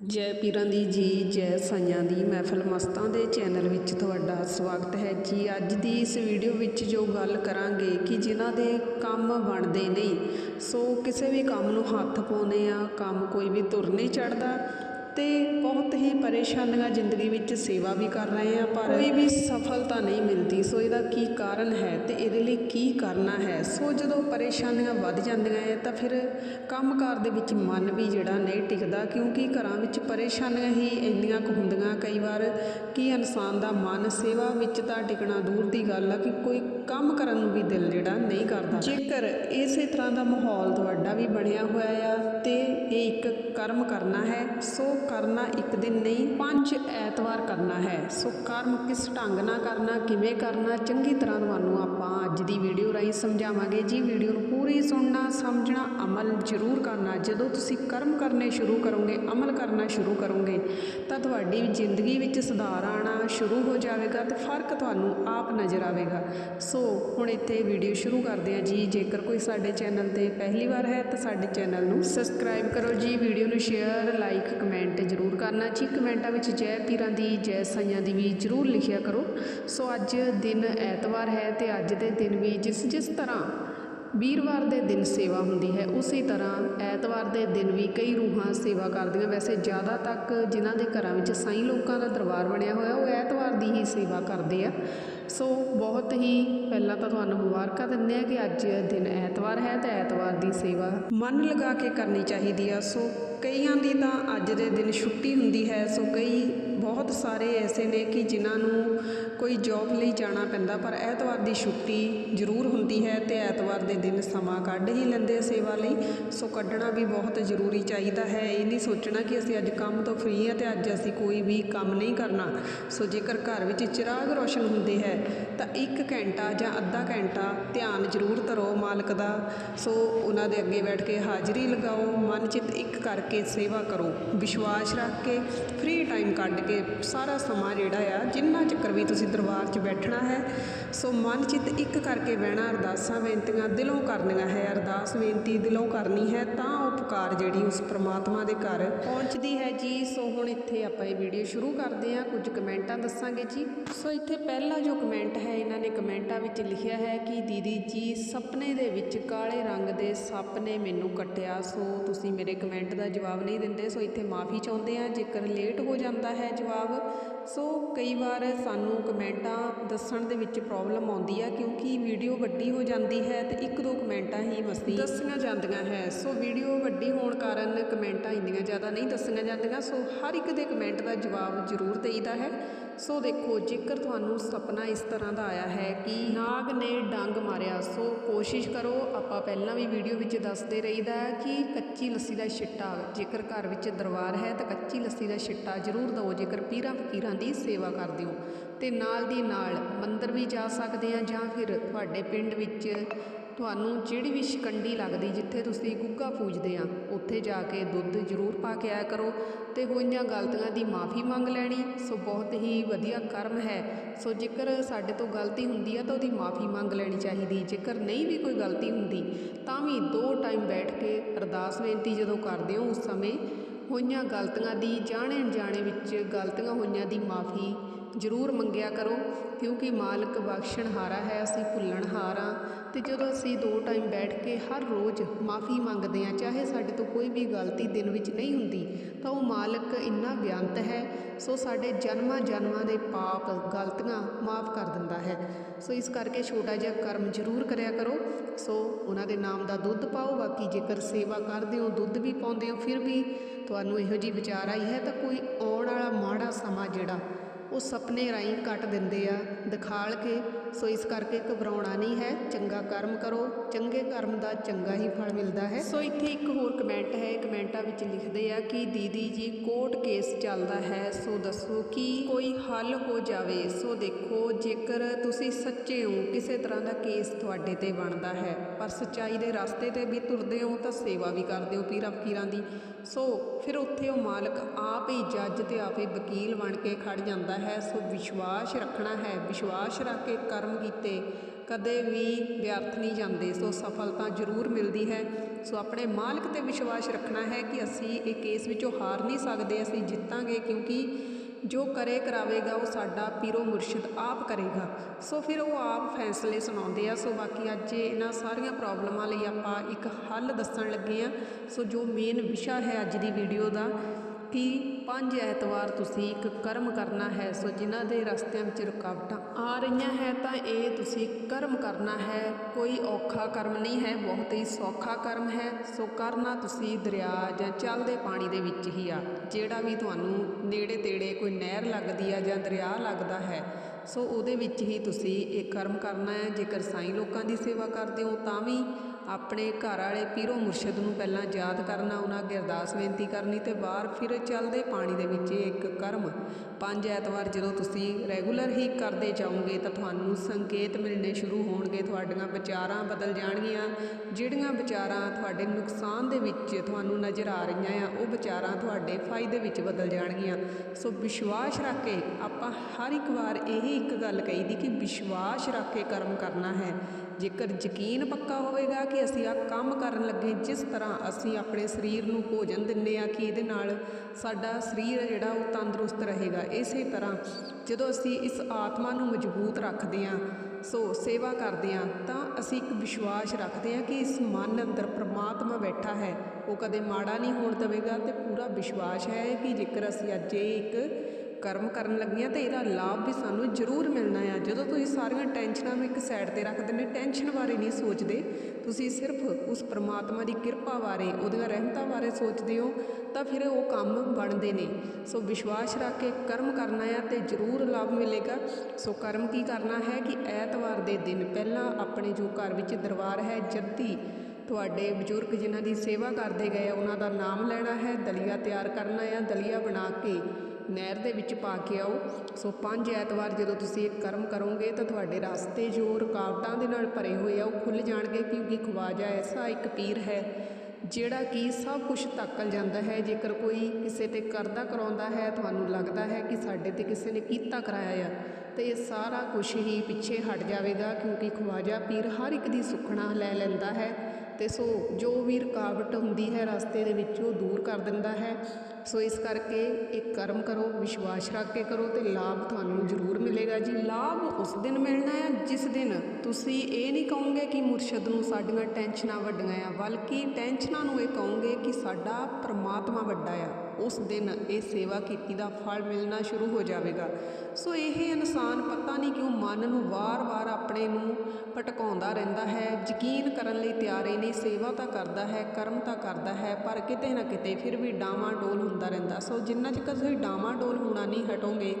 ਜੈ ਪੀਰਾਂ ਦੀ ਜੀ, ਜੈ ਸਾਈਆਂ ਦੀ ਮਹਿਫਲ ਮਸਤਾਂ ਦੇ ਚੈਨਲ ਵਿੱਚ ਤੁਹਾਡਾ ਸਵਾਗਤ ਹੈ ਜੀ। ਅੱਜ ਦੀ ਇਸ ਵੀਡੀਓ ਵਿੱਚ ਜੋ ਗੱਲ ਕਰਾਂਗੇ ਕਿ ਜਿਨ੍ਹਾਂ ਦੇ ਕੰਮ ਬਣਦੇ ਨਹੀਂ, ਸੋ ਕਿਸੇ ਵੀ ਕੰਮ ਨੂੰ ਹੱਥ ਪਾਉਂਦੇ ਆ ਕੰਮ ਕੋਈ ਵੀ ਤੁਰ ਨਹੀਂ ਚੜਦਾ ਤੇ ਬਹੁਤ ਹੀ ਪਰੇਸ਼ਾਨੀਆਂ ਜ਼ਿੰਦਗੀ ਵਿੱਚ ਸੇਵਾ ਵੀ ਕਰ ਰਹੇ ਹਾਂ ਪਰ ਕੋਈ ਵੀ ਸਫਲਤਾ ਨਹੀਂ ਮਿਲਦੀ। ਸੋ ਇਹਦਾ ਕੀ ਕਾਰਨ ਹੈ ਤੇ ਇਹਦੇ ਲਈ ਕੀ ਕਰਨਾ ਹੈ? ਸੋ ਜਦੋਂ ਪਰੇਸ਼ਾਨੀਆਂ ਵੱਧ ਜਾਂਦੀਆਂ ਹੈ ਤਾਂ ਫਿਰ ਕੰਮਕਾਰ ਦੇ ਵਿੱਚ ਮਨ ਵੀ ਜਿਹੜਾ ਨਹੀਂ ਟਿਕਦਾ, ਕਿਉਂਕਿ ਘਰਾਂ ਵਿੱਚ ਪਰੇਸ਼ਾਨੀਆਂ ਹੀ ਇੰਨੀਆਂ ਕੁ ਹੁੰਦੀਆਂ। ਕਈ ਵਾਰ ਕਿ ਇਨਸਾਨ ਦਾ ਮਨ ਸੇਵਾ ਵਿੱਚ ਤਾਂ ਟਿਕਣਾ ਦੂਰ ਦੀ ਗੱਲ ਆ, ਕਿ ਕੋਈ ਕੰਮ ਕਰਨ ਨੂੰ ਵੀ ਦਿਲ ਜਿਹੜਾ ਨਹੀਂ ਕਰਦਾ। ਜੇਕਰ ਇਸੇ ਤਰ੍ਹਾਂ ਦਾ ਮਾਹੌਲ ਤੁਹਾਡਾ ਵੀ ਬਣਿਆ ਹੋਇਆ ਆ, ਤੇ ਇਹ ਇੱਕ ਕਰਮ ਕਰਨਾ ਹੈ, ਸੋ ਕਰਨਾ ਇੱਕ ਦਿਨ ਨਹੀਂ ਪੰਜ ਐਤਵਾਰ ਕਰਨਾ ਹੈ। ਸੋ ਕਰਮ ਕਿਸ ਢੰਗ ਨਾਲ ਕਰਨਾ, ਕਿਵੇਂ ਕਰਨਾ, ਚੰਗੀ ਤਰ੍ਹਾਂ ਤੁਹਾਨੂੰ ਆਪਾਂ ਅੱਜ ਦੀ ਵੀਡੀਓ ਰਾਹੀਂ ਸਮਝਾਵਾਂਗੇ। ਜੀ, ਵੀਡੀਓ ਨੂੰ ਪੂਰੀ ਸੁਣਨਾ, ਸਮਝਣਾ, ਅਮਲ ਜ਼ਰੂਰ ਕਰਨਾ। ਜਦੋਂ ਤੁਸੀਂ ਕਰਮ ਕਰਨੇ ਸ਼ੁਰੂ ਕਰੋਗੇ, ਅਮਲ ਕਰਨਾ ਸ਼ੁਰੂ ਕਰੋਗੇ, ਤਾਂ ਤੁਹਾਡੀ ਜ਼ਿੰਦਗੀ ਵਿੱਚ ਸੁਧਾਰ ਆਉਣਾ ਸ਼ੁਰੂ ਹੋ ਜਾਵੇਗਾ ਤੇ ਫ਼ਰਕ ਤੁਹਾਨੂੰ ਆਪ ਨਜ਼ਰ ਆਵੇਗਾ। ਸੋ ਹੁਣ ਇੱਥੇ ਵੀਡੀਓ ਸ਼ੁਰੂ ਕਰਦੇ ਹਾਂ ਜੀ। ਜੇਕਰ ਕੋਈ ਸਾਡੇ ਚੈਨਲ ਤੇ ਪਹਿਲੀ ਵਾਰ ਹੈ, ਤਾਂ ਸਾਡੇ ਚੈਨਲ ਨੂੰ ਸਬਸਕ੍ਰਾਈਬ ਕਰੋ ਜੀ। ਵੀਡੀਓ ਨੂੰ ਸ਼ੇਅਰ, ਲਾਈਕ, ਕਮੈਂਟ ਜ਼ਰੂਰ ਕਰਨਾ ਜੀ ਕਮੈਂਟਾਂ ਵਿੱਚ ਜੈ ਪੀਰਾਂ ਦੀ, ਜੈ ਸਾਈਆਂ ਦੀ ਵੀ ਜ਼ਰੂਰ ਲਿਖਿਆ ਕਰੋ। ਸੋ ਅੱਜ ਦਿਨ ਐਤਵਾਰ ਹੈ ਤੇ ਅੱਜ ਦੇ ਦਿਨ ਵੀ ਜਿਸ ਜਿਸ ਤਰ੍ਹਾਂ ਵੀਰਵਾਰ ਦੇ ਦਿਨ ਸੇਵਾ ਹੁੰਦੀ ਹੈ, ਉਸੇ ਤਰ੍ਹਾਂ ਐਤਵਾਰ ਦੇ ਦਿਨ ਵੀ ਕਈ ਰੂਹਾਂ ਸੇਵਾ ਕਰਦੀਆਂ। ਵੈਸੇ ਜ਼ਿਆਦਾ ਤੱਕ ਜਿਨ੍ਹਾਂ ਦੇ ਘਰਾਂ ਵਿੱਚ ਸਾਈਂ ਲੋਕਾਂ ਦਾ ਦਰਬਾਰ ਬਣਿਆ ਹੋਇਆ, ਉਹ ਐਤਵਾਰ ਦੀ ਹੀ ਸੇਵਾ ਕਰਦੇ ਆ। ਸੋ ਬਹੁਤ ਹੀ ਪਹਿਲਾਂ ਤਾਂ ਤੁਹਾਨੂੰ ਮੁਬਾਰਕਾਂ ਦਿੰਦੇ ਆ ਕਿ ਅੱਜ ਦਿਨ ਐਤਵਾਰ ਹੈ ਤੇ ਐਤਵਾਰ ਦੀ ਸੇਵਾ ਮਨ ਲਗਾ ਕੇ ਕਰਨੀ ਚਾਹੀਦੀ ਆ। ਸੋ ਕਈਆਂ ਦੀ ਤਾਂ ਅੱਜ ਦੇ ਦਿਨ ਛੁੱਟੀ ਹੁੰਦੀ ਹੈ। ਸੋ ਕਈ ਬਹੁਤ ਸਾਰੇ ਐਸੇ ਨੇ ਕਿ ਜਿਨ੍ਹਾਂ ਨੂੰ ਕੋਈ ਜੌਬ ਲਈ ਜਾਣਾ ਪੈਂਦਾ, ਪਰ ਐਤਵਾਰ ਦੀ ਛੁੱਟੀ ਜ਼ਰੂਰ ਹੁੰਦੀ ਹੈ ਤੇ ਐਤਵਾਰ ਦੇ ਦਿਨ ਸਮਾਂ ਕੱਢ ਹੀ ਲੈਂਦੇ ਸੇਵਾ ਲਈ। ਸੋ ਕੱਢਣਾ ਵੀ ਬਹੁਤ ਜ਼ਰੂਰੀ ਚਾਹੀਦਾ ਹੈ। ਇਹ ਨਹੀਂ ਸੋਚਣਾ ਕਿ ਅਸੀਂ ਅੱਜ ਕੰਮ ਤੋਂ ਫ੍ਰੀ ਹਾਂ ਤੇ ਅੱਜ ਅਸੀਂ ਕੋਈ ਵੀ ਕੰਮ ਨਹੀਂ ਕਰਨਾ। ਸੋ ਜੇਕਰ ਘਰ ਵਿੱਚ ਚਿਰਾਗ ਰੋਸ਼ਨ ਹੁੰਦੇ ਹੈ, ਤਾਂ ਇੱਕ ਘੰਟਾ ਜਾਂ ਅੱਧਾ ਘੰਟਾ ਧਿਆਨ ਜ਼ਰੂਰ ਧਰੋ ਮਾਲਕ ਦਾ। ਸੋ ਉਹਨਾਂ ਦੇ ਅੱਗੇ ਬੈਠ ਕੇ ਹਾਜ਼ਰੀ ਲਗਾਓ, ਮਨ ਚਿੱਤ ਇੱਕ ਕਰਕੇ ਸੇਵਾ ਕਰੋ। ਵਿਸ਼ਵਾਸ ਰੱਖ ਕੇ ਫ੍ਰੀ ਟਾਈਮ ਕੱਢ ਕੇ ਸਾਰਾ ਸਮਾਂ ਜਿਹੜਾ ਆ, ਜਿੰਨਾ ਚੱਕਰ ਵੀ ਤੁਸੀਂ ਦਰਬਾਰ 'ਚ ਬੈਠਣਾ ਹੈ। ਸੋ ਮਨ ਚਿੱਤ ਇੱਕ ਕਰਕੇ ਬਹਿਣਾ ਅਰਦਾਸਾਂ ਬੇਨਤੀਆਂ ਦਿਲੋਂ ਕਰਨੀਆਂ ਹੈ। ਅਰਦਾਸ ਬੇਨਤੀ ਦਿਲੋਂ ਕਰਨੀ ਹੈ ਤਾਂ ਉਪਕਾਰ ਜਿਹੜੀ ਉਸ ਪ੍ਰਮਾਤਮਾ ਦੇ ਘਰ ਪਹੁੰਚਦੀ ਹੈ ਜੀ। ਸੋ ਹੁਣ ਇੱਥੇ ਆਪਾਂ ਇਹ ਵੀਡੀਓ ਸ਼ੁਰੂ ਕਰਦੇ ਹਾਂ। ਕੁਝ ਕਮੈਂਟਾਂ ਦੱਸਾਂਗੇ ਜੀ। ਸੋ ਇੱਥੇ ਪਹਿਲਾ ਜੋ ਕਮੈਂਟ ਹੈ, ਇਹਨਾਂ ਨੇ ਕਮੈਂਟਾਂ ਵਿੱਚ ਲਿਖਿਆ ਹੈ ਕਿ, ਦੀਦੀ ਜੀ, ਸੁਪਨੇ ਦੇ ਵਿੱਚ ਕਾਲੇ ਰੰਗ ਦੇ ਸੱਪ ਨੇ ਮੈਨੂੰ ਕੱਟਿਆ। ਸੋ ਤੁਸੀਂ ਮੇਰੇ ਕਮੈਂਟ ਦਾ ਜਵਾਬ ਨਹੀਂ ਦਿੰਦੇ। ਸੋ ਇੱਥੇ ਮਾਫੀ ਚਾਹੁੰਦੇ ਆ ਜੇਕਰ ਲੇਟ ਹੋ ਜਾਂਦਾ ਹੈ ਜਵਾਬ, ਸੋ ਕਈ ਵਾਰ ਸਾਨੂੰ ਕਮੈਂਟਾਂ ਦੱਸਣ ਦੇ ਵਿੱਚ ਪ੍ਰੋਬਲਮ ਆਉਂਦੀ ਆ, ਕਿਉਂਕਿ ਵੀਡੀਓ ਵੱਡੀ ਹੋ ਜਾਂਦੀ ਹੈ ਤੇ ਇੱਕ ਦੋ ਕਮੈਂਟਾਂ ਹੀ ਮਸਤੀ ਦੱਸੀਆਂ ਜਾਂਦੀਆਂ ਹੈ। ਸੋ ਵੀਡੀਓ ਵੱਡੀ ਹੋਣ ਕਾਰਨ ਕਮੈਂਟਾਂ ਇੰਨੀਆਂ ਜ਼ਿਆਦਾ ਨਹੀਂ ਦੱਸੀਆਂ ਜਾਂਦੀਆਂ, ਸੋ ਹਰ ਇੱਕ ਦੇ ਕਮੈਂਟ ਦਾ ਜਵਾਬ ਜ਼ਰੂਰ ਦੇਈਦਾ ਹੈ। ਸੋ ਦੇਖੋ, ਜੇਕਰ ਤੁਹਾਨੂੰ ਸੁਪਨਾ ਇਸ ਤਰ੍ਹਾਂ ਦਾ ਆਇਆ ਹੈ ਕਿ ਨਾਗ ਨੇ ਡੰਗ ਮਾਰਿਆ, ਸੋ ਕੋਸ਼ਿਸ਼ ਕਰੋ, ਆਪਾਂ ਪਹਿਲਾਂ ਵੀ ਵੀਡੀਓ ਵਿੱਚ ਦੱਸਦੇ ਰਹੀਦਾ ਕਿ ਕੱਚੀ ਲੱਸੀ ਦਾ ਛਿੱਟਾ, ਜੇਕਰ ਘਰ ਵਿੱਚ ਦਰਬਾਰ ਹੈ ਤਾਂ ਕੱਚੀ ਲੱਸੀ ਦਾ ਛਿੱਟਾ ਜ਼ਰੂਰ ਦਿਓ, ਜੇਕਰ ਪੀਰਾਂ ਫਕੀਰਾਂ ਦੀ ਸੇਵਾ ਕਰਦੇ ਹੋ ਤੇ ਨਾਲ ਦੀ ਨਾਲ ਮੰਦਰ ਵੀ ਜਾ ਸਕਦੇ ਆ ਜਾਂ ਫਿਰ ਤੁਹਾਡੇ ਪਿੰਡ ਵਿੱਚ ਤੁਹਾਨੂੰ ਜਿਹੜੀ ਵੀ ਸ਼ਿਕੰਡੀ ਲੱਗਦੀ, ਜਿੱਥੇ ਤੁਸੀਂ ਗੁੱਗਾ ਪੂਜਦੇ ਆ, ਉੱਥੇ ਜਾ ਕੇ ਦੁੱਧ ਜ਼ਰੂਰ ਪਾ ਕੇ ਆਇਆ ਕਰੋ ਤੇ ਹੋਈਆਂ ਗਲਤੀਆਂ ਦੀ ਮਾਫੀ ਮੰਗ ਲੈਣੀ। ਸੋ ਬਹੁਤ ਹੀ ਵਧੀਆ ਕਰਮ ਹੈ। ਸੋ ਜੇਕਰ ਸਾਡੇ ਤੋਂ ਗਲਤੀ ਹੁੰਦੀ ਆ ਤਾਂ ਉਹਦੀ ਮਾਫੀ ਮੰਗ ਲੈਣੀ ਚਾਹੀਦੀ। ਜੇਕਰ ਨਹੀਂ ਵੀ ਕੋਈ ਗਲਤੀ ਹੁੰਦੀ, ਤਾਂ ਵੀ ਦੋ ਟਾਈਮ ਬੈਠ ਕੇ ਅਰਦਾਸ ਬੇਨਤੀ ਜਦੋਂ ਕਰਦੇ ਹੋ ਉਸ ਸਮੇਂ, ਹੋਈਆਂ ਗਲਤੀਆਂ ਦੀ ਜਾਣੇ ਅਣਜਾਣੇ ਵਿੱਚ ਗਲਤੀਆਂ ਹੋਈਆਂ ਦੀ ਮਾਫੀ ਜ਼ਰੂਰ ਮੰਗਿਆ ਕਰੋ, ਕਿਉਂਕਿ ਮਾਲਕ ਬਖਸ਼ਣਹਾਰਾ ਹੈ, ਅਸੀਂ ਭੁੱਲਣਹਾਰਾਂ ਤੇ ਜਦੋਂ ਅਸੀਂ ਦੋ ਟਾਈਮ ਬੈਠ ਕੇ ਹਰ ਰੋਜ਼ ਮਾਫੀ ਮੰਗਦੇ ਹਾਂ, ਚਾਹੇ ਸਾਡੇ ਤੋਂ ਕੋਈ ਵੀ ਗਲਤੀ ਦਿਨ ਵਿੱਚ ਨਹੀਂ ਹੁੰਦੀ, ਤਾਂ ਉਹ ਮਾਲਕ ਇੰਨਾ ਬਿਆੰਤ ਹੈ, ਸੋ ਸਾਡੇ ਜਨਮਾਂ ਜਨਮਾਂ ਦੇ ਪਾਪ ਗਲਤੀਆਂ ਮਾਫ ਕਰ ਦਿੰਦਾ ਹੈ। ਸੋ ਇਸ ਕਰਕੇ ਛੋਟਾ ਜਿਹਾ ਕਰਮ ਜ਼ਰੂਰ ਕਰਿਆ ਕਰੋ। ਸੋ ਉਹਨਾਂ ਦੇ ਨਾਮ ਦਾ ਦੁੱਧ ਪਾਓ, ਬਾਕੀ ਜੇਕਰ ਸੇਵਾ ਕਰਦੇ ਹੋ, ਦੁੱਧ ਵੀ ਪਾਉਂਦੇ ਹੋ, ਫਿਰ ਵੀ ਤੁਹਾਨੂੰ ਇਹੋ ਜਿਹੀ ਵਿਚਾਰ ਆਈ ਹੈ, ਤਾਂ ਕੋਈ ਆਉਣ ਵਾਲਾ ਮਾੜਾ ਸਮਾਂ ਜਿਹੜਾ ਉਹ ਸੁਪਨੇ ਰਾਹੀਂ ਕੱਟ ਦਿੰਦੇ ਆ ਦਿਖਾਲ ਕੇ ਸੋ ਇਸ ਕਰਕੇ ਘਬਰਾਉਣਾ ਨਹੀਂ ਹੈ, ਚੰਗਾ ਕਰਮ ਕਰੋ, ਚੰਗੇ ਕਰਮ ਦਾ ਚੰਗਾ ਹੀ ਫਲ ਮਿਲਦਾ ਹੈ। ਸੋ ਇੱਥੇ ਇੱਕ ਹੋਰ ਕਮੈਂਟ ਹੈ ਕਮੈਂਟਾਂ ਵਿੱਚ ਲਿਖਦੇ ਆ ਕਿ ਦੀਦੀ ਜੀ ਕੋਰਟ ਕੇਸ ਚੱਲਦਾ ਹੈ, ਸੋ ਦੱਸੋ ਕਿ ਕੋਈ ਹੱਲ ਹੋ ਜਾਵੇ। ਸੋ ਦੇਖੋ, ਜੇਕਰ ਤੁਸੀਂ ਸੱਚੇ ਹੋ, ਕਿਸੇ ਤਰ੍ਹਾਂ ਦਾ ਕੇਸ ਤੁਹਾਡੇ ਤੇ ਬਣਦਾ ਹੈ, ਪਰ ਸੱਚਾਈ ਦੇ ਰਸਤੇ ਤੇ ਵੀ ਤੁਰਦੇ ਹੋ, ਤਾਂ ਸੇਵਾ ਵੀ ਕਰਦੇ ਹੋ ਪੀਰਾਂ ਫਕੀਰਾਂ ਦੀ। ਸੋ ਫਿਰ ਉੱਥੇ ਉਹ ਮਾਲਕ ਆਪ ਹੀ ਜੱਜ ਤੇ ਆਪ ਹੀ ਵਕੀਲ ਬਣ ਕੇ ਖੜ ਜਾਂਦਾ ਹੈ। ਸੋ ਵਿਸ਼ਵਾਸ ਰੱਖਣਾ ਹੈ, ਵਿਸ਼ਵਾਸ ਰੱਖ ਕੇ ਕਰਮ ਕੀਤੇ, ਕਦੇ ਵੀ ਵਿਅਰਥ ਨਹੀਂ ਜਾਂਦੇ। ਸੋ ਸਫਲਤਾ ਜ਼ਰੂਰ ਮਿਲਦੀ ਹੈ। ਸੋ ਆਪਣੇ ਮਾਲਕ ਤੇ ਵਿਸ਼ਵਾਸ ਰੱਖਣਾ ਹੈ ਕਿ ਅਸੀਂ ਇਹ ਕੇਸ ਵਿੱਚੋਂ ਹਾਰ ਨਹੀਂ ਸਕਦੇ, ਅਸੀਂ ਜਿੱਤਾਂਗੇ ਕਿਉਂਕਿ ਜੋ ਕਰੇ ਕਰਾਵੇਗਾ, ਉਹ ਸਾਡਾ ਪੀਰੋ ਮੁਰਸ਼ਿਦ ਆਪ ਕਰੇਗਾ। ਸੋ ਫਿਰ ਉਹ ਆਪ ਫੈਸਲੇ ਸੁਣਾਉਂਦੇ ਆ। ਸੋ ਬਾਕੀ ਅੱਜ ਇਹਨਾਂ ਸਾਰੀਆਂ ਪ੍ਰੋਬਲਮਾਂ ਲਈ ਆਪਾਂ ਇੱਕ ਹੱਲ ਦੱਸਣ ਲੱਗੇ ਆ। ਸੋ ਜੋ ਮੇਨ ਵਿਸ਼ਾ ਹੈ ਅੱਜ ਦੀ ਵੀਡੀਓ ਦਾ ਕਿ ਪੰਜ ਐਤਵਾਰ ਤੁਸੀਂ ਇੱਕ ਕਰਮ ਕਰਨਾ ਹੈ, ਸੋ ਜਿਨ੍ਹਾਂ ਦੇ ਰਸਤਿਆਂ ਵਿੱਚ ਰੁਕਾਵਟਾਂ ਆ ਰਹੀਆਂ ਹੈ, ਤਾਂ ਇਹ ਤੁਸੀਂ ਕਰਮ ਕਰਨਾ ਹੈ। ਕੋਈ ਔਖਾ ਕਰਮ ਨਹੀਂ ਹੈ, ਬਹੁਤ ਹੀ ਸੌਖਾ ਕਰਮ ਹੈ। ਸੋ ਕਰਨਾ ਤੁਸੀਂ ਦਰਿਆ ਜਾਂ ਚੱਲਦੇ ਪਾਣੀ ਦੇ ਵਿੱਚ ਹੀ ਆ, ਜਿਹੜਾ ਵੀ ਤੁਹਾਨੂੰ ਨੇੜੇ ਤੇੜੇ ਕੋਈ ਨਹਿਰ ਲੱਗਦੀ ਆ ਜਾਂ ਦਰਿਆ ਲੱਗਦਾ ਹੈ, ਸੋ ਉਹਦੇ ਵਿੱਚ ਹੀ ਤੁਸੀਂ ਇਹ ਕਰਮ ਕਰਨਾ ਹੈ। ਜੇਕਰ ਸਾਈਂ ਲੋਕਾਂ ਦੀ ਸੇਵਾ ਕਰਦੇ ਹੋ, ਤਾਂ ਵੀ ਆਪਣੇ ਘਰ ਵਾਲੇ ਪੀਰੋ ਮੁਰਸ਼ਿਦ ਨੂੰ ਪਹਿਲਾਂ ਯਾਦ ਕਰਨਾ, ਉਹਨਾਂ ਅੱਗੇ ਅਰਦਾਸ ਬੇਨਤੀ ਕਰਨੀ ਤੇ ਬਾਹਰ ਫਿਰ ਚੱਲਦੇ ਪਾਣੀ ਦੇ ਵਿੱਚ ਇਹ ਇੱਕ ਕਰਮ। ਪੰਜ ਐਤਵਾਰ ਜਦੋਂ ਤੁਸੀਂ ਰੈਗੂਲਰ ਹੀ ਕਰਦੇ ਜਾਓਗੇ ਤਾਂ ਤੁਹਾਨੂੰ ਸੰਕੇਤ ਮਿਲਣੇ ਸ਼ੁਰੂ ਹੋਣਗੇ, ਤੁਹਾਡੀਆਂ ਵਿਚਾਰਾਂ ਬਦਲ ਜਾਣਗੀਆਂ। ਜਿਹੜੀਆਂ ਵਿਚਾਰਾਂ ਤੁਹਾਡੇ ਨੁਕਸਾਨ ਦੇ ਵਿੱਚ ਤੁਹਾਨੂੰ ਨਜ਼ਰ ਆ ਰਹੀਆਂ ਆ, ਉਹ ਵਿਚਾਰਾਂ ਤੁਹਾਡੇ ਫਾਇਦੇ ਵਿੱਚ ਬਦਲ ਜਾਣਗੀਆਂ। ਸੋ ਵਿਸ਼ਵਾਸ ਰੱਖ ਕੇ ਆਪਾਂ ਹਰ ਇੱਕ ਵਾਰ ਇਹ ਇੱਕ ਗੱਲ ਕਹੀ ਦੀ ਕਿ ਵਿਸ਼ਵਾਸ ਰੱਖ ਕੇ ਕਰਮ ਕਰਨਾ ਹੈ। ਜੇਕਰ ਯਕੀਨ ਪੱਕਾ ਹੋਵੇਗਾ ਕਿ ਅਸੀਂ ਆ ਕੰਮ ਕਰਨ ਲੱਗੇ, ਜਿਸ ਤਰ੍ਹਾਂ ਅਸੀਂ ਆਪਣੇ ਸਰੀਰ ਨੂੰ ਭੋਜਨ ਦਿੰਨੇ ਆ ਕਿ ਇਹਦੇ ਨਾਲ ਸਾਡਾ ਸਰੀਰ ਜਿਹੜਾ ਉਹ ਤੰਦਰੁਸਤ ਰਹੇਗਾ। ਇਸੇ ਤਰ੍ਹਾਂ ਜਦੋਂ ਅਸੀਂ ਇਸ ਆਤਮਾ ਨੂੰ ਮਜ਼ਬੂਤ ਰੱਖਦੇ ਆ ਸੋ ਸੇਵਾ ਕਰਦੇ ਆ ਤਾਂ ਅਸੀਂ ਇੱਕ ਵਿਸ਼ਵਾਸ ਰੱਖਦੇ ਆ ਕਿ ਇਸ ਮਨ ਅੰਦਰ ਪ੍ਰਮਾਤਮਾ ਬੈਠਾ ਹੈ। ਉਹ ਕਦੇ ਮਾੜਾ ਨਹੀਂ ਹੋਣ ਦੇਵੇਗਾ ਤੇ ਪੂਰਾ ਵਿਸ਼ਵਾਸ ਹੈ ਕਿ ਜੇਕਰ ਅਸੀਂ ਅੱਜ ਇਹ ਇੱਕ ਕਰਮ ਕਰਨ ਲੱਗੇ ਲੱਗੀਆਂ, ਤਾਂ ਇਹਦਾ ਲਾਭ ਵੀ ਸਾਨੂੰ ਜ਼ਰੂਰ ਮਿਲਣਾ ਜਦੋਂ ਤੁਸੀਂ ਸਾਰੀਆਂ ਟੈਨਸ਼ਨਾਂ ਨੂੰ ਇੱਕ ਸਾਈਡ ਤੇ ਰੱਖ ਦਿੰਦੇ ਟੈਨਸ਼ਨ ਬਾਰੇ ਨਹੀਂ ਸੋਚਦੇ। ਤੁਸੀਂ ਸਿਰਫ ਉਸ ਪ੍ਰਮਾਤਮਾ ਦੀ ਕਿਰਪਾ ਬਾਰੇ, ਉਹਦੀਆਂ ਰਹਿਮਤਾਂ ਬਾਰੇ ਸੋਚਦੇ ਹੋ, ਤਾਂ ਫਿਰ ਉਹ ਕੰਮ ਬਣਦੇ ਨੇ। ਸੋ ਵਿਸ਼ਵਾਸ ਰੱਖ ਕੇ ਕਰਮ ਕਰਨਾ ਆ ਤੇ ਜ਼ਰੂਰ ਲਾਭ ਮਿਲੇਗਾ। ਸੋ ਕਰਮ ਕੀ ਕਰਨਾ ਹੈ ਕਿ ਐਤਵਾਰ ਦੇ ਦਿਨ ਪਹਿਲਾਂ ਆਪਣੇ ਜੋ ਘਰ ਵਿੱਚ ਦਰਬਾਰ ਹੈ, ਜੱਦੀ, ਤੁਹਾਡੇ ਬਜ਼ੁਰਗ ਜਿਨ੍ਹਾਂ ਦੀ ਸੇਵਾ ਕਰਦੇ ਗਏ ਉਹਨਾਂ ਦਾ ਨਾਮ ਲੈਣਾ ਹੈ, ਦਲੀਆ ਤਿਆਰ ਕਰਨਾ ਆ, ਦਲੀਆ ਬਣਾ ਕੇ ਨਹਿਰ ਦੇ ਵਿੱਚ ਪਾ ਕੇ ਆਓ। ਸੋ ਪੰਜ ਐਤਵਾਰ ਜਦੋਂ ਤੁਸੀਂ ਇਹ ਕਰਮ ਕਰੋਗੇ ਤਾਂ ਤੁਹਾਡੇ ਰਸਤੇ ਜੋ ਰੁਕਾਵਟਾਂ ਦੇ ਨਾਲ ਭਰੇ ਹੋਏ ਆ, ਉਹ ਖੁੱਲ ਜਾਣਗੇ ਕਿਉਂਕਿ ਖਵਾਜਾ ਐਸਾ ਇੱਕ ਪੀਰ ਹੈ, ਜਿਹੜਾ ਕਿ ਸਭ ਕੁਝ ਤੱਕਲ ਜਾਂਦਾ ਹੈ। ਜੇਕਰ ਕੋਈ ਕਿਸੇ ਤੇ ਕਰਦਾ ਕਰਾਉਂਦਾ ਹੈ, ਤੁਹਾਨੂੰ ਲੱਗਦਾ ਹੈ ਕਿ ਸਾਡੇ ਤੇ ਕਿਸੇ ਨੇ ਕੀਤਾ ਕਰਾਇਆ ਆ, ਤੇ ਇਹ ਸਾਰਾ ਕੁਝ ਹੀ ਪਿੱਛੇ ਹਟ ਜਾਵੇਗਾ ਕਿਉਂਕਿ ਖਵਾਜਾ ਪੀਰ ਹਰ ਇੱਕ ਦੀ ਸੁਖਣਾ ਲੈ ਲੈਂਦਾ ਹੈ। ਤੇ ਸੋ ਜੋ ਵੀ ਰੁਕਾਵਟ ਹੁੰਦੀ ਹੈ ਰਸਤੇ ਦੇ ਵਿੱਚ, ਉਹ ਦੂਰ ਕਰ ਦਿੰਦਾ ਹੈ। ਸੋ ਇਸ ਕਰਕੇ ਇਹ ਕਰਮ ਕਰੋ, ਵਿਸ਼ਵਾਸ ਰੱਖ ਕੇ ਕਰੋ ਤੇ ਲਾਭ ਤੁਹਾਨੂੰ ਜ਼ਰੂਰ ਮਿਲੇਗਾ ਜੀ। ਲਾਭ ਉਸ ਦਿਨ ਮਿਲਣਾ ਹੈ ਜਿਸ ਦਿਨ ਤੁਸੀਂ ਇਹ ਨਹੀਂ ਕਹੋਗੇ ਕਿ ਮੁਰਸ਼ਦ ਨੂੰ ਸਾਡੀਆਂ ਟੈਨਸ਼ਨਾਂ ਵੱਡੀਆਂ ਆ, ਬਲਕਿ ਟੈਨਸ਼ਨਾਂ ਨੂੰ ਇਹ ਕਹੋਗੇ ਕਿ ਸਾਡਾ ਪ੍ਰਮਾਤਮਾ ਵੱਡਾ ਆ। ਉਸ ਦਿਨ ਇਹ ਸੇਵਾ ਕੀਤੀ ਦਾ ਫਲ ਮਿਲਣਾ ਸ਼ੁਰੂ ਹੋ ਜਾਵੇਗਾ। ਸੋ ਇਹ ਇਨਸਾਨ ਪਤਾ ਨਹੀਂ ਕਿਉਂ ਮਨ ਨੂੰ ਵਾਰ-ਵਾਰ ਆਪਣੇ ਨੂੰ ਭਟਕਾਉਂਦਾ ਰਹਿੰਦਾ ਹੈ, ਯਕੀਨ ਕਰਨ ਲਈ ਤਿਆਰ ਹੀ ਨਹੀਂ ਸੇਵਾ ਤਾਂ ਕਰਦਾ ਹੈ, ਕਰਮ ਤਾਂ ਕਰਦਾ ਹੈ, ਪਰ ਕਿਤੇ ਨਾ ਕਿਤੇ ਫਿਰ ਵੀ ਡਾਵਾਂ ਡੋਲ ਹੁੰਦਾ ਰਹਿੰਦਾ। ਸੋ ਜਿੰਨਾ ਚਿਰ ਤੁਸੀਂ ਡਾਵਾਂ ਡੋਲ ਹੋਣਾ ਨਹੀਂ ਹਟੋਗੇ,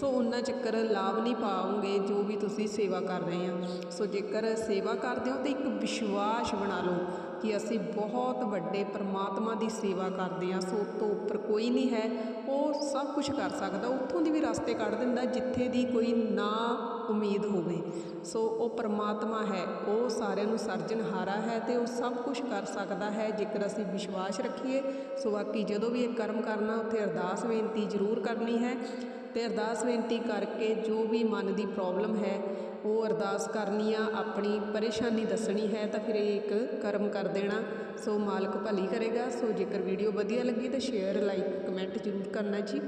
ਸੋ ਉਹਨਾਂ ਚਿਰ ਲਾਭ ਨਹੀਂ ਪਾਓਗੇ ਜੋ ਵੀ ਤੁਸੀਂ ਸੇਵਾ ਕਰ ਰਹੇ ਆ ਸੋ ਜੇਕਰ ਸੇਵਾ ਕਰਦੇ ਹੋ ਤਾਂ ਇੱਕ ਵਿਸ਼ਵਾਸ ਬਣਾ ਲਓ ਕਿ ਅਸੀਂ ਬਹੁਤ ਵੱਡੇ ਪਰਮਾਤਮਾ ਦੀ ਸੇਵਾ ਕਰਦੇ ਹਾਂ। ਸੋ ਉਸ ਤੋਂ ਉੱਪਰ ਕੋਈ ਨਹੀਂ ਹੈ, ਉਹ ਸਭ ਕੁਝ ਕਰ ਸਕਦਾ, ਉੱਥੋਂ ਦੀ ਵੀ ਰਸਤੇ ਕੱਢ ਦਿੰਦਾ, ਜਿੱਥੇ ਦੀ ਕੋਈ ਨਾ ਉਮੀਦ ਹੋਵੇ। ਸੋ ਉਹ ਪਰਮਾਤਮਾ ਹੈ, ਉਹ ਸਾਰਿਆਂ ਨੂੰ ਸਰਜਨਹਾਰਾ ਹੈ ਤੇ ਉਹ ਸਭ ਕੁਝ ਕਰ ਸਕਦਾ ਹੈ ਜੇਕਰ ਅਸੀਂ ਵਿਸ਼ਵਾਸ ਰੱਖੀਏ। ਸੋ ਬਾਕੀ ਜਦੋਂ ਵੀ ਇਹ ਕਰਮ ਕਰਨਾ, ਉੱਥੇ ਅਰਦਾਸ ਬੇਨਤੀ ਜ਼ਰੂਰ ਕਰਨੀ ਹੈ ਤੇ ਅਰਦਾਸ ਬੇਨਤੀ ਕਰਕੇ ਜੋ ਵੀ ਮਨ ਦੀ ਪ੍ਰੋਬਲਮ ਹੈ, ਉਹ ਅਰਦਾਸ ਕਰਨੀ ਆ, ਆਪਣੀ ਪਰੇਸ਼ਾਨੀ ਦੱਸਣੀ ਹੈ ਤਾਂ ਫਿਰ ਇਹ ਇੱਕ ਕਰਮ ਕਰ ਦੇਣਾ। ਸੋ ਮਾਲਕ ਭਲੀ ਕਰੇਗਾ। ਸੋ ਜੇਕਰ ਵੀਡੀਓ ਵਧੀਆ ਲੱਗੀ ਤਾਂ ਸ਼ੇਅਰ ਲਾਈਕ ਕਮੈਂਟ ਜ਼ਰੂਰ ਕਰਨਾ ਜੀ।